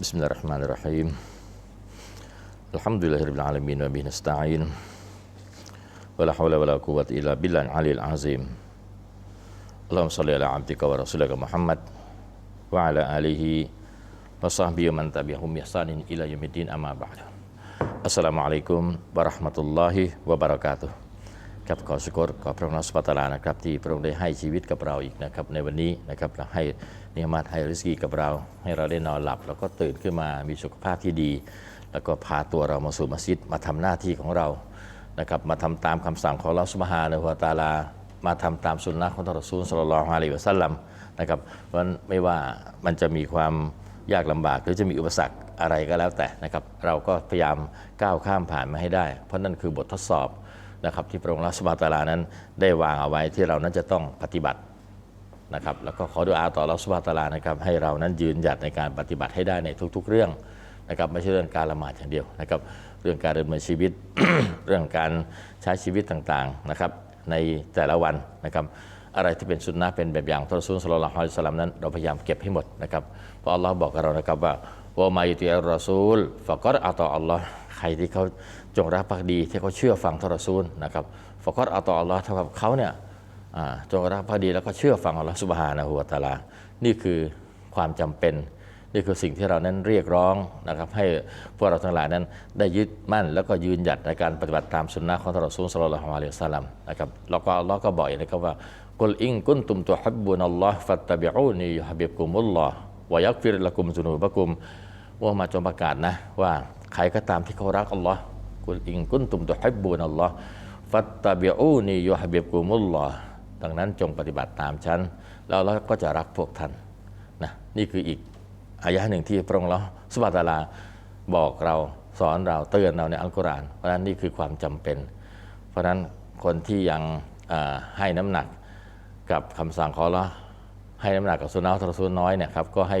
Bismillahirrahmanirrahim. Alhamdulillahirabbil alamin wa bihi nasta'in. Wala haula wala quwwata illa billahil aliyil azim. Allahumma shalli ala abdika wa rasulika Muhammad wa ala alihi wa sahbihi wa man tabi'ahum ihsanin ila yaumiddin amma ba'du. Assalamualaikum warahmatullahi wabarakatuh. ครับขอสกรขอพระองค์สุปตลานะครับที่พระองค์ได้ให้ชีวิตกับเราอีกนะครับในวันนี้นะครับและให้เนิยมาตให้ริสกีกับเรา ให้เราได้นอนหลับ แล้วก็ตื่นขึ้นมามีสุขภาพที่ดี แล้วก็พาตัวเรามาสู่มัสยิดมาทำหน้าที่ของเรานะครับมาทำตามคำสั่งของเราสุบฮานะฮุวาตาลา มาทำตามสุนนะของทรอซูลสลลัลอฮุอะลัยฮิวะซัลลัมนะครับเพราะฉะนั้นไม่ว่ามันจะมีความยากลำบากหรือจะมีอุปสรรคอะไรก็แล้วแต่นะครับเราก็พยายามก้าวข้ามผ่านมาให้ได้ เพราะนั่นคือบททดสอบ นะครับที่พระองค์รัสมาตาลานั้นได้วางเอาไว้ที่เรานั้นจะต้องปฏิบัตินะครับแล้วก็ขอดุอาต่อรัสมาตาลานะครับให้เรานั้นยืนหยัดในการปฏิบัติให้ได้ในทุก ๆ เรื่องนะครับไม่ใช่เรื่องการละหมาดอย่างเดียวนะครับเรื่องการดำเนินชีวิตเรื่องการใช้ชีวิตต่างๆนะครับในแต่ละวันนะครับอะไรที่เป็นสุนนะเป็นแบบอย่างทรซูลสลลัลลอฮุอะลัยฮิวะซัลลัมนั้นเราพยายามเก็บให้หมดนะครับเพราะอัลลอฮ์บอกกับเรานะครับว่าวะมายุติอัลรอซูลฟะกอดอัตออัลลอฮ์ใครที่เขา จงรักภักดีที่เขาเชื่อฟังทรซูลนะครับฟะกอดอัตออัลลอฮ์เท่ากับเขาเนี่ยจงรักภักดีแล้วก็เชื่อฟังอัลลอฮ์สุบฮานะฮูวะตาลา นี่คือความจำเป็น นี่คือสิ่งที่เรานั้นเรียกร้องนะครับให้พวกเราทั้งหลายนั้นได้ยึดมั่น แล้วก็ยืนหยัดในการปฏิบัติตามสุนนะของทรซูลสลลัลลอฮุอะลัยฮิวะซัลลัมนะครับแล้วก็อัลลอฮ์ก็บอกนะครับว่ากุลอิงกุนตุมตุฮับบุนัลลอฮ์ฟัตตะบิอูนียุฮับบิบกุมุลลอฮ์วะยักฟิรละกุมซุนูบะกุมว่ามาจงประกาศนะว่าใครก็ตามที่เขารักอัลลอฮ์ กุลอิงกุนตุมตุฮับบุนัลลอฮ์ฟัตตะบิอูนียุฮับบิบกุมุลลอฮ์ดังนั้นจงปฏิบัติตามฉัน แล้วอัลลอฮ์ก็จะรักพวกท่านนะนี่คืออีกอายะหนึ่งที่พระองค์เราสุบฮาตาลาบอกเราสอนเราเตือนเราในอัลกุรอาน เพราะฉะนั้นนี่คือความจำเป็น เพราะฉะนั้นคนที่ยังให้น้ำหนักกับคำสั่งของเราให้น้ำหนักกับสุนนะทรสุนน้อยเนี่ยครับก็ให้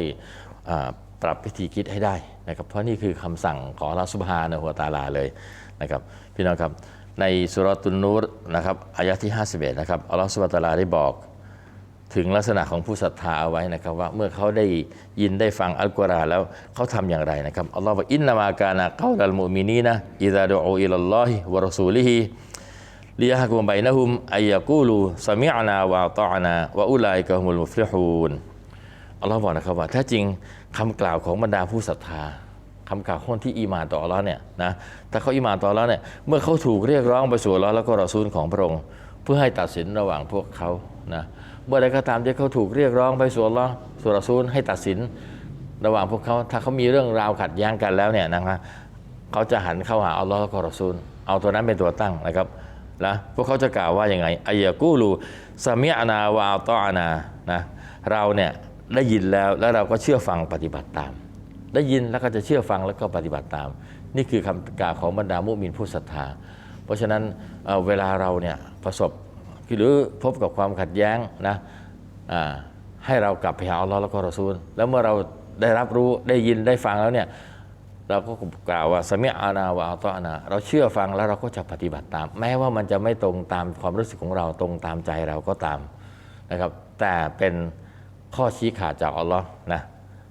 อ่า ปรับวิธีคิดให้ได้นะครับเพราะนี่คือคำสั่งของอัลลอฮฺสุบฮานะฮูวตาลาเลยนะครับพี่น้องครับในสุรตุนนูรนะครับอายะที่ 51นะครับอัลลอฮฺสุบฮานะตาลาได้บอกถึงลักษณะของผู้ศรัทธาเอาไว้นะครับว่าเมื่อเขาได้ยินได้ฟังอัลกุรอานแล้วเขาทำอย่างไรนะครับอัลลอฮฺบอกอินนามากานะเกาลัลมุมินีนะอิซาดูอูอิลลอฮิวะรอซูลิฮิลิยะฮกุมบัยนะฮุมอัยยะกูลูซามิอานาวะตอานาวะอุลัยกะฮุมุลมุฟลิฮูน อัลลอฮฺบอกนะครับว่าแท้จริงคำกล่าวของบรรดาผู้ศรัทธาคำกล่าวคนที่อีมานต่ออัลลอฮ์เนี่ยนะถ้าเขาอีมานต่ออัลลอฮ์เนี่ยเมื่อเขาถูกเรียกร้องไปสู่อัลลอฮ์แล้วก็รอซูลของพระองค์ เพื่อให้ตัดสินระหว่างพวกเขานะเมื่อใดก็ตามที่เขาถูกเรียกร้องไปสู่อัลลอฮ์สู่รอซูลให้ตัดสินระหว่างพวกเขาถ้าเขามีเรื่องราวขัดแย้งกันแล้วเนี่ยนะครับเขาจะหันเข้าหาอัลลอฮ์แล้วก็รอซูล เอาตัวนั้นเป็นตัวตั้งนะครับนะพวกเขาจะกล่าวว่าอย่างไงอายะกูลูสามิอานาวะอัตออานานะเราเนี่ย ได้ยินแล้วแล้วเราก็เชื่อฟังปฏิบัติตาม ได้ยินแล้วก็จะเชื่อฟังแล้วก็ปฏิบัติตาม นี่คือคำกล่าวของบรรดามุมินผู้ศรัทธา เพราะฉะนั้นเเวลาเราเนี่ยประสบหรือพบกับความขัดแย้งนะให้เรากลับไปหาอัลลอฮ์แล้วก็รอซูล แล้วเมื่อเราได้รับรู้ได้ยินได้ฟังแล้วเนี่ยเราก็กล่าวว่าสมิอานาวะอัตออานา เราเชื่อฟังแล้วเราก็จะปฏิบัติตาม แม้ว่ามันจะไม่ตรงตามความรู้สึกของเราตรงตามใจเราก็ตามนะครับแต่เป็น ข้อชี้ขาดจากอัลลอฮ์นะ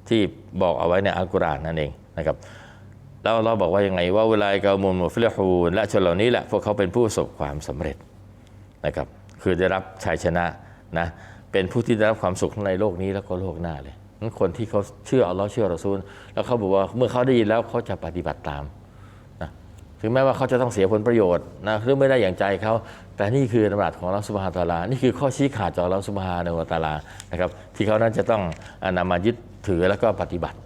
ที่บอกเอาไว้ในอัลกุรอานนั่นเองนะครับแล้วเราบอกว่ายังไงว่าเวลากามุลมุฟลิฮูนและชนเหล่านี้แหละพวกเขาเป็นผู้ประสบความสำเร็จนะครับคือได้รับชัยชนะนะเป็นผู้ที่ได้รับความสุขในโลกนี้แล้วก็โลกหน้าเลยนั้นคนที่เขาเชื่ออัลลอฮ์เชื่อรอซูล แล้วเขาบอกว่าเมื่อเขาได้ยินแล้วเขาจะปฏิบัติตาม ถึงแม้ว่าเขาจะต้องเสียผลประโยชน์นะหรือไม่ได้อย่างใจเขาแต่นี่คือตำรัสของรัสุบฮาตาลา นี่คือข้อชี้ขาดจากรัสุบฮาในวตาลานะครับที่เขานั้นจะต้องนำมายึดถือแล้วก็ปฏิบัติ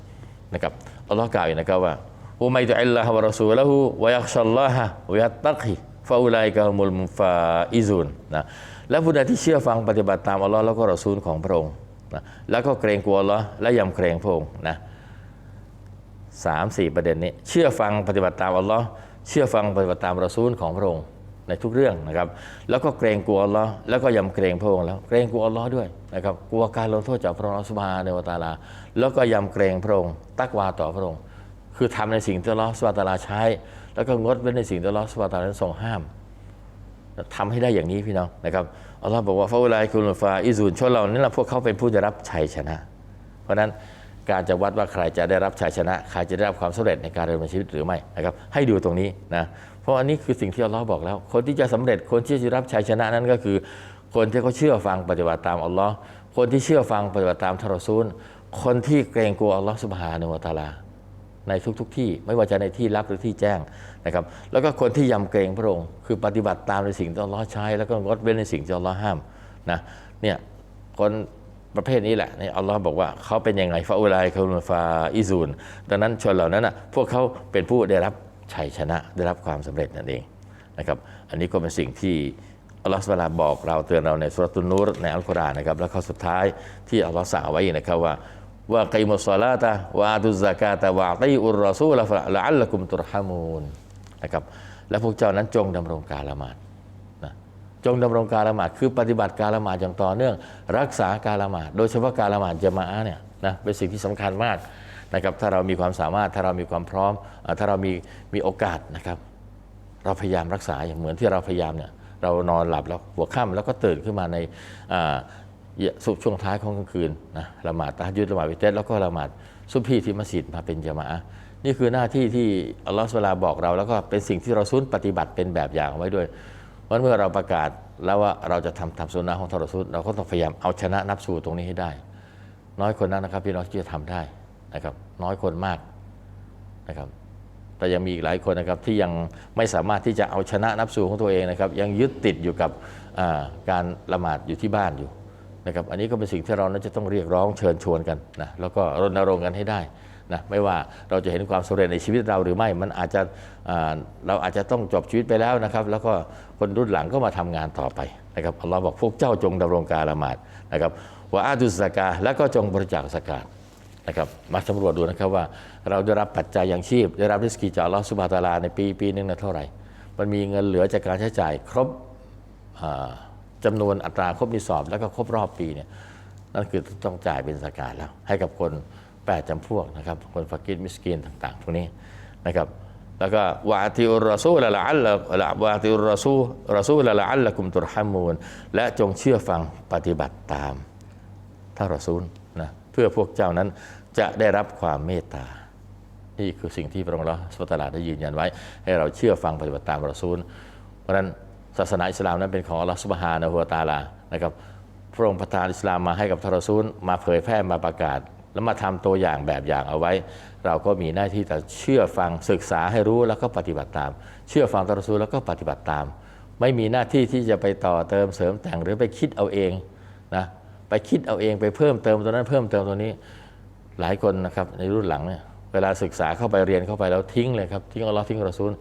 นะครับอัลลอฮ์กล่าวอยู่นะครับว่าอุมัยตุอัลลอฮ์วะรอซูละฮูวะยักชัลลอฮะวะยัตตักฮิฟาอุไลกะฮุมุลมุฟาอิซุนนะแล้วผู้ใดที่เชื่อฟังปฏิบัติตามอัลลอฮ์แล้วก็รอซูลของพระองค์นะแล้วก็เกรงกลัวอัลลอฮ์และยำเกรงพระองค์นะสามสี่ประเด็นนี้ เชื่อฟังปฏิบัติตามอัลลอฮ์ เชื่อฟังปฏิบัติตามรอซูลของพระองค์ในทุกเรื่องนะครับ แล้วก็เกรงกลัวอัลลอฮ์แล้วก็ยำเกรงพระองค์แล้ว เกรงกลัวอัลลอฮ์ด้วยนะครับกลัวการลงโทษจากพระองค์สุบฮานวตาลา แล้วก็ยำเกรงพระองค์ตักวาต่อพระองค์ คือทำในสิ่งที่อัลลอฮฺสุบฮานตาลาใช้ แล้วก็งดเว้นในสิ่งที่อัลลอฮฺสุบฮานตาลานั้นทรงห้ามทำให้ได้อย่างนี้พี่น้องนะครับอัลลอฮ์บอกว่าฟาอุลัยคุลฟาอิซูนชนเรานี่แหละพวกเขาเป็นผู้ได้รับชัยชนะ เพราะนั้น การจะวัดว่าใครจะได้รับชัยชนะ ใครจะได้รับความสำเร็จในการดำเนินชีวิตหรือไม่นะครับให้ดูตรงนี้นะเพราะอันนี้คือสิ่งที่อัลลอฮ์บอกแล้ว คนที่จะสำเร็จคนที่จะรับชัยชนะนั้นก็คือ คนที่เขาเชื่อฟังปฏิบัติตามอัลลอฮ์คนที่เชื่อฟังปฏิบัติตามทารซูล คนที่เกรงกลัวอัลลอฮ์สุบฮานะฮูวะตาลา ในทุกๆทที่ไม่ว่าจะในที่ลับหรือที่แจ้งนะครับแล้วก็คนที่ยำเกรงพระองค์คือปฏิบัติตามในสิ่งที่อัลลอฮ์ใช้ แล้วก็งดเว้นในสิ่งที่อัลลอฮ์ห้ามนะเนี่ยคน ประเภทนี้แหละนี่อัลลอฮ์บอกว่าเขาเป็นยังไงฟาอุไลคาลุนฟาอิซูนดังนั้นชนเหล่านั้นนะพวกเขาเป็นผู้ได้รับชัยชนะได้รับความสำเร็จนั่นเองนะครับอันนี้ก็เป็นสิ่งที่อัลลอฮ์สุบฮานะฮูวลาบอกเราเตือนเราในสุรตุนูรในอัลกุรอานนะครับแล้วข้อสุดท้ายที่อัลลอฮ์สั่งไว้นะครับว่าว่ากิมุสลาตะวะอาตุซากาตะวะตีอุรรอซูลฟะละอัลละกุมตุรฮามูนนะครับและพวกเจ้านั้นจงดำรงการละหมาดน จงดำรงการละหมาดคือปฏิบัติการละหมาดอย่างต่อเนื่อง รักษาการละหมาดโดยเฉพาะการละหมาดจะมาะเนี่ยนะเป็นสิ่งที่สำคัญมากนะครับถ้าเรามีความสามารถถ้าเรามีความพร้อม ถ้าเรามีมีโอกาสนะครับ เราพยายามรักษาอย่างเหมือนที่เราพยายามเนี่ยเรานอนหลับแล้วหัวค่ำแล้วก็ตื่นขึ้นมาในอ่าสุช่วงท้ายของกลางคืนนะละหมาดตะฮัจญุดละหมาดวิเตสแล้วก็ละหมาดซุบฮีที่มัสยิดมาเป็นจามะอะนี่คือหน้าที่ที่อัลลอฮฺสุลาบอกเรา แล้วก็เป็นสิ่งที่เราซุนปฏิบัติเป็นแบบอย่างไว้ด้วย ราะเมื่อเราประกาศแล้วว่าเราจะทำทำสุนนะของทรอซุลเราก็ต้องพยายามเอาชนะนับสูตรงนี้ให้ได้ น้อยคนนั้นนะครับพี่น้องที่จะทำได้นะครับ น้อยคนมากนะครับ แต่ยังมีอีกหลายคนนะครับที่ยังไม่สามารถที่จะเอาชนะนับสูของตัวเองนะครับ ยังยึดติดอยู่กับการละหมาดอยู่ที่บ้านอยู่นะครับ อันนี้ก็เป็นสิ่งที่เรานั้นจะต้องเรียกร้องเชิญชวนกันนะแล้วก็รณรงค์กันให้ได้ นะไม่ว่าเราจะเห็นความสำเร็จในชีวิตเราหรือไม่ มันอาจจะเราอาจจะต้องจบชีวิตไปแล้วนะครับ แล้วก็คนรุ่นหลังก็มาทำงานต่อไปนะครับอัลลอฮ์บอกพวกเจ้าจงดำรงการละหมาดนะครับว่าอาดุสกาและก็จงบริจาคสกาดนะครับมาสำรวจดูนะครับว่าเราได้รับปัจจัยอยังชีพ ได้รับริสกีจากอัลอสุบาตาลาในปีปีหนึงนะเท่าไหร่ มันมีเงินเหลือจากการใช้จ่ายครบจำานวนอัตราครบนิสอบ แล้วก็ครบรอบปีเนี่ยนั่นคือต้องจ่ายเป็นสกาดแล้วให้กับคน แปดจำพวกนะครับ คนฟักกิรมิสกินต่างๆพวกนี้นะครับ แล้วก็วาติอุรซูลละอัลละวาติอุรซูรซูลละอัลละกุมตุรฮามูนและจงเชื่อฟังปฏิบัติตามท่านรอซูลนะเพื่อพวกเจ้านั้นจะได้รับความเมตตา นี่คือสิ่งที่พระองค์เราสุตลาได้ยืนยันไว้ ให้เราเชื่อฟังปฏิบัติตามรอซูล เพราะฉะนั้นศาสนาอิสลามนั้นเป็นของอัลลอฮฺสุบฮานะฮูวตาลานะครับพระองค์ประทานอิสลามมาให้กับทารซูลมาเผยแพร่มาประกาศ แล้วมาทำตัวอย่างแบบอย่างเอาไว้ เราก็มีหน้าที่แต่เชื่อฟังศึกษาให้รู้แล้วก็ปฏิบัติตาม เชื่อฟังทานรอซูแล้วก็ปฏิบัติตาม ไม่มีหน้าที่ที่จะไปต่อเติมเสริมแต่งหรือไปคิดเอาเองนะไปคิดเอาเองไปเพิ่มเติมตัวนั้นเพิ่มเติมตัวนี้หลายคนนะครับในรุ่นหลังเนี่ยเวลาศึกษาเข้าไปเรียนเข้าไปแล้วทิ้งเลยครับทิ้งอัลลอฮ์ทิ้งรอซูล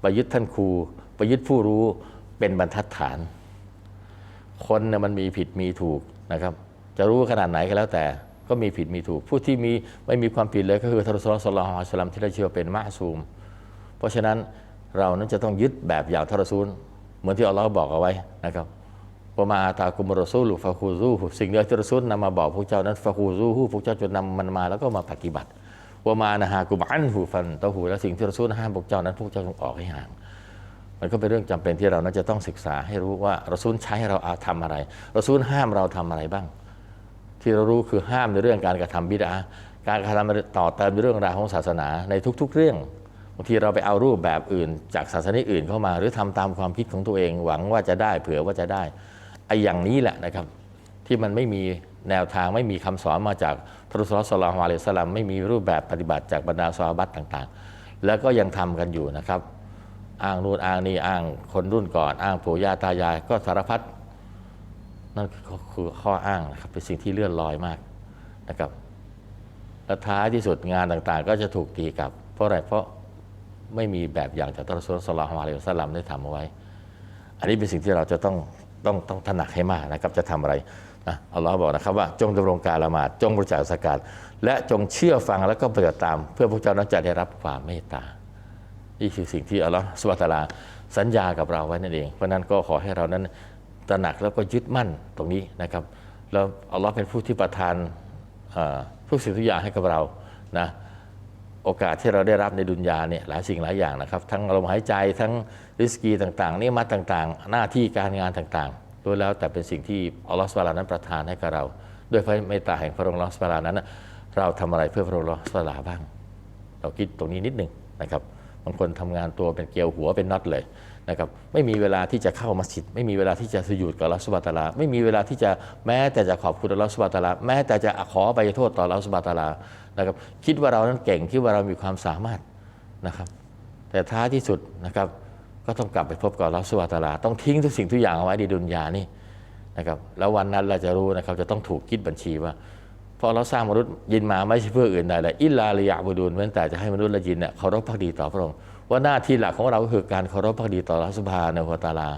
ไปยึดท่านครูไปยึดผู้รู้เป็นบรรทัดฐาน คนเนี่ยมันมีผิดมีถูกนะครับ จะรู้ขนาดไหนก็แล้วแต่ ก็มีผิดมีถูก ผู้ที่มีไม่มีความผิดเลยก็คือทารสุลสลลฮอัลสลัมที่ได้เชื่อเป็นมะซูม เพราะฉะนั้นเรานั้นจะต้องยึดแบบอย่างทารซูล เหมือนที่อัลลอฮ์บอกเอาไว้นะครับว่ามาอาตากุมรอซูลฟาคูซูฮุสิ่งเดียวที่รอซูลนำมาบอกพวกเจ้านั้นฟาคูซูฮุพวกเจ้าจะนำมันมาแล้วก็มาปฏิบัติว่ามานะฮากุมอันหูฟันตาหูและสิ่งที่รอซูลห้ามพวกเจ้านั้นพวกเจ้าต้องออกให้ห่างมันก็เป็นเรื่องจำเป็นที่เรานั้นจะต้องศึกษาให้รู้ว่ารอซูลใช้เราทำอะไรรอซูลห้ามเราทำอะไรบ้าง ที่เรารู้คือห้ามในเรื่องการกระทำบิดาการกระทำต่อเติมในเรื่องราวของศาสนาในทุก ๆ เรื่องบางทีเราไปเอารูปแบบอื่น จากศาสนาอื่นเข้ามา หรือทำตามความคิดของตัวเอง หวังว่าจะได้เผื่อว่าจะได้ไอ้อย่างนี้แหละนะครับ ที่มันไม่มีแนวทางไม่มีคำสอนมาจากพระรุสลลสลามอะลัยสลามไม่มีรูปแบบปฏิบัติจากบรรดาซอฮาบัตต่างๆ แล้วก็ยังทำกันอยู่นะครับ อ้างนู่นอ้างนี่อ้างคนรุ่นก่อน อ้างปู่ย่าตายายก็สารพัด นั่นคือข้ออ้างนะครับเป็นสิ่งที่เลื่อนลอยมากนะครับและท้ายที่สุดงานต่างๆ ก็จะถูกตีกลับ เพราะอะไรเพราะไม่มีแบบอย่างจากตรัสลสลามอะลัยฮิสลามได้ทำเอาไว้ อันนี้เป็นสิ่งที่เราจะต้องต้องต้องตระหนักให้มากนะครับจะทำอะไรนะอัลลอฮ์บอกนะครับว่าจงดำรงการละหมาดจงบริจาคสกาดและจงเชื่อฟังแล้วก็ปฏิบัติตาม เพื่อพวกเจ้านั้นจะได้รับความเมตตา นี่คือสิ่งที่อัลลอฮ์สุบฮานะฮูวะตาลาสัญญากับเราไว้นั่นเอง เพราะฉะนั้นก็ขอให้เรานั้น ตระหนักแล้วก็ยึดมั่นตรงนี้นะครับแล้วอัลลอฮ์เป็นผู้ที่ประทานทุกสิ่งทุกอย่างให้กับเรานะโอกาสที่เราได้รับในดุนยาเนี่ยหลายสิ่งหลายอย่างนะครับ ทั้งลมหายใจทั้งริสกีต่างๆนี่มาต่างๆ หน้าที่การงานต่างๆล้วนแล้วแต่เป็นสิ่งที่อัลลอฮฺสุบานะฮูวะตะอาลานั้นประทานให้กับเรา ด้วยพระเมตตาแห่งพระองค์อัลลอฮฺสุบานะฮูวะตะอาลานั้น เราทำอะไรเพื่อพระองค์อัลลอฮ์สลาบ้าง เราคิดตรงนี้นิดหนึ่งนะครับ บางคนทำงานตัวเป็นเกลียวหัวเป็นน็อตเลยนะครับไม่มีเวลาที่จะเข้ามัสยิด ไม่มีเวลาที่จะสยุดกับอัสุบฮานะตะลา ไม่มีเวลาที่จะแม้แต่จะขอบคุณอัลลอฮฺสุบฮานะตะลา แม้แต่จะขอไปโทษต่ออัสุบฮานะตะลานะครับคิดว่าเรานั้นเก่งคิดว่าเรามีความสามารถนะครับ แต่ท้ายที่สุดนะครับก็ต้องกลับไปพบกับอัสุบฮานะตะลา ต้องทิ้งทุกสิ่งทุกอย่างเอาไว้ในดุนยานี่นะครับแล้ววันนั้นเราจะรู้นะครับจะต้องถูกคิดบัญชีว่า เพราะเราสร้างมนุษย์ยินมาไม่ใช่เพื่ออื่นใดเลยอิลลาลิยาบุดูนเว้นแต่จะให้มนุษย์และยินเนี่ยเคารพพักดีต่อพระองค์ว่าหน้าที่หลักของเราก็คือการเคารพพักดีต่อรัสภาในหัวตาลา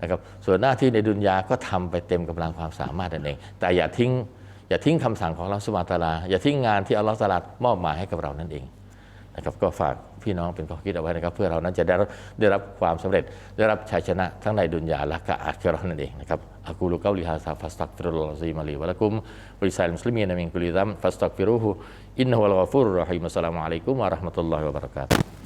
นะครับส่วนหน้าที่ในดุนยาก็ทำไปเต็มกำลังความสามารถนั่นเอง แต่อย่าทิ้งอย่าทิ้งคำสั่งของรัสภาตาลา อย่าทิ้งงานที่อัลลอฮฺตาลามอบหมายให้กับเรานั่นเอง นะครับก็ฝากพี่น้องเป็นข้อคิดเอาไว้นะครับ เพื่อเรานั้นจะได้รับได้รับความสำเร็จได้รับชัยชนะทั้งในดุนยาและก็อาคิราะห์นั่นเองนะครับอักูลุกาลิฮาซาฟัสตักฟิรุลลอซีมาลีวะลักุมบริษัทมุสลิมีนามิงกุลิซัมฟัสตักฟิรุฮูอินนุวะลกอฟูรุรรอฮิมัสสลามุอะลัยกุมวะราะห์มะตุลลอฮิวะบะเราะกาตุฮ์